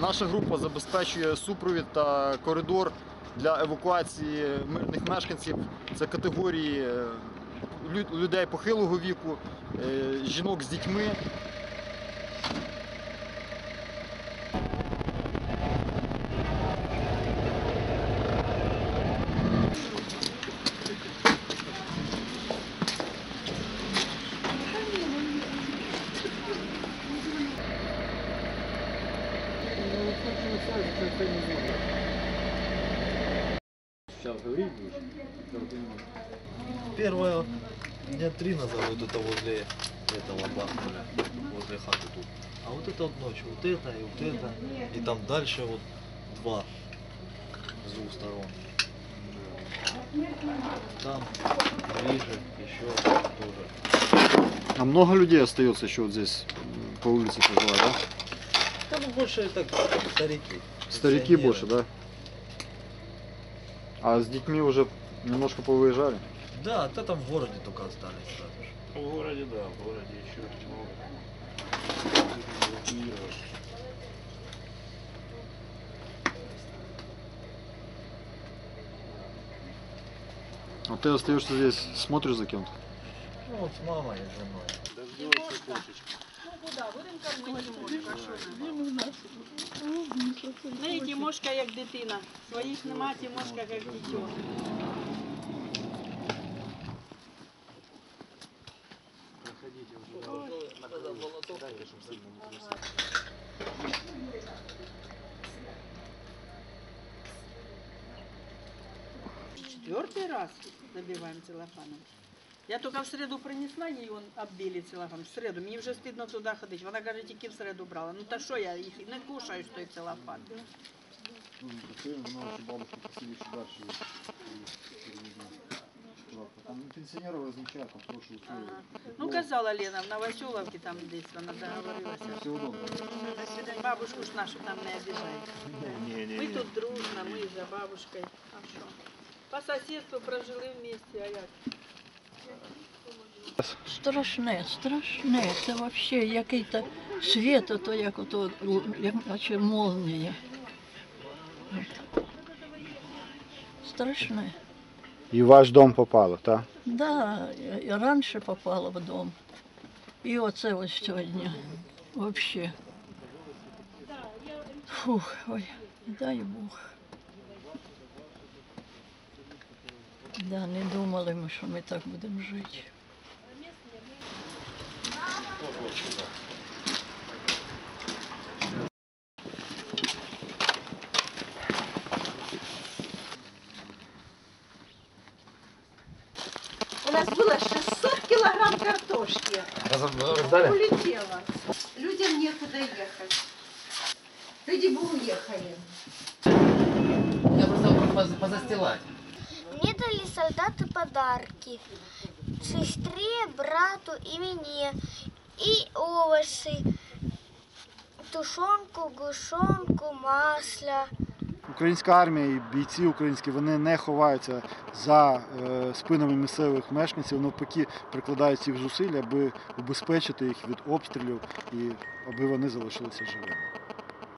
Наша група забезпечує супровід та коридор для евакуації мирних мешканців. Це категорії е, людей похилого віку, е, жінок з дітьми. Первое, дня три назад вот это возле этого бахнули, возле хаты тут. А вот это вот ночью, вот это и вот это. И там дальше вот два с двух сторон. Там ближе еще тоже. А много людей остается еще вот здесь по улице проживать, да? Там больше так старики. Старики больше, да? А с детьми уже немножко повыезжали? Да, да там в городе только остались сразу же. В городе, да, в городе еще много. А ты остаешься здесь, смотришь за кем-то? Ну вот с мамой и с женой. Дождется кошечка. Ну і Тимошка як дитина. Своїх нема, Тимошка як дитё. Четвертый раз забиваем целлофаном. Я только в середу принесла їй, он оббили целлофан. В середу. Мені вже стидно туди ходити. Вона каже, тільки в середу брала. Ну та що я їх не кушаю, що той целлофан. Там пенсионеры возникают, там хорошие Ага. Ну, казала Лена, в Новоселовці там десь вона договорилася. Все удобно. До свидання. Бабушку ж нашу там не обіжають. Ми тут дружно, ми за бабушкою. А що? По сусідству прожили вместе, а як? Страшне, страшне. Це взагалі який-то світ, ото як ото, як наче молнія. Страшне. И в ваш дом попало, так? Да, я раніше попала в дом. І оце ось сьогодні. Взагалі. Фух, ой, дай Бог. Да, не думали ми, що ми так будемо жити. У нас было 600 килограмм картошки. Улетело. Людям некуда ехать. Люди бы уехали. Я просто поз- позастилать. Солдаты подарки. Сестре, брату и мне. И овощи. Тушонку, гушонку, масло. Українська армія і бійці українські вони не ховаються за е, спинами місцевих мешканців, навпаки, прикладають всіх зусиль, аби убезпечити їх від обстрілів і аби вони залишилися живими.